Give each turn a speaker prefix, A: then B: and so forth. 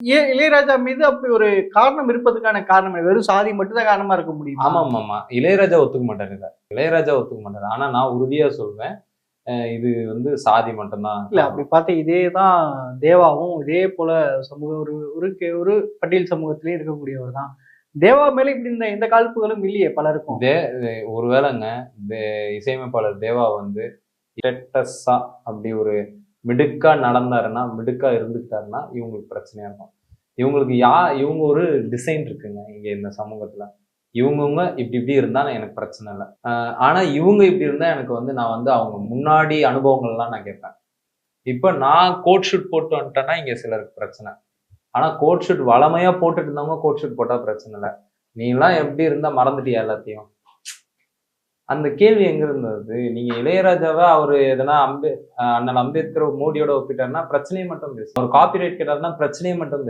A: ஏ- இளையராஜா மீது அப்படி ஒரு காரணம் இருப்பதுக்கான காரணம்? வெறும் சாதி மட்டும் தான் காரணமா இருக்க முடியும்?
B: ஆமா ஆமா இளையராஜா ஒத்துக்க மாட்டாரு. இளையராஜா ஒத்துக்க மாட்டாரு. ஆனா நான் உறுதியா சொல்வேன் இது வந்து சாதி மட்டும்தான்.
A: இல்ல அப்படி பார்த்தா இதே தான் தேவாவும் இதே போல சமூக ஒரு ஒரு ஒரு பட்டியல் சமூகத்திலே இருக்கக்கூடியவர் தான். தேவா மேல இப்படி இந்த எந்த காழ்ப்புகளும் இல்லையே பலருக்கும்.
B: தே ஒருவேளைங்க இசையமைப்பாளர் தேவா வந்து அப்படி ஒரு மிடுக்கா நடந்தாருன்னா மிடுக்கா இருந்துக்கிட்டாருன்னா இவங்களுக்கு பிரச்சனையா இருக்கும். இவங்களுக்கு யா இவங்க ஒரு டிசைன் இருக்குங்க இங்க இந்த சமூகத்துல. இவங்கவுங்க இப்படி இப்படி இருந்தா எனக்கு பிரச்சனை இல்லை. ஆனா இவங்க இப்படி இருந்தா எனக்கு வந்து நான் வந்து அவங்க முன்னாடி அனுபவங்கள்லாம் நான் கேட்பேன். இப்போ நான் கோட் ஷூட் போட்டு வந்துட்டேன்னா இங்க சிலருக்கு பிரச்சனை. ஆனா கோட் ஷூட் வளமையா போட்டுட்டு இருந்தவங்க கோட் ஷூட் போட்டா பிரச்சனை இல்லை. நீ எல்லாம் எப்படி இருந்தா மறந்துட்டியா எல்லாத்தையும்? அந்த கேள்வி எங்க இருந்தது? நீங்க இளையராஜாவை அவர் எதனா அம்பே அண்ணன் அம்பேத்கர் மோடியோட ஒப்பிட்டாருன்னா பிரச்சனையை மட்டும் பேசும் அவர் காப்பிரைட் கேட்டாருன்னா பிரச்சனையை மட்டும் பேசும்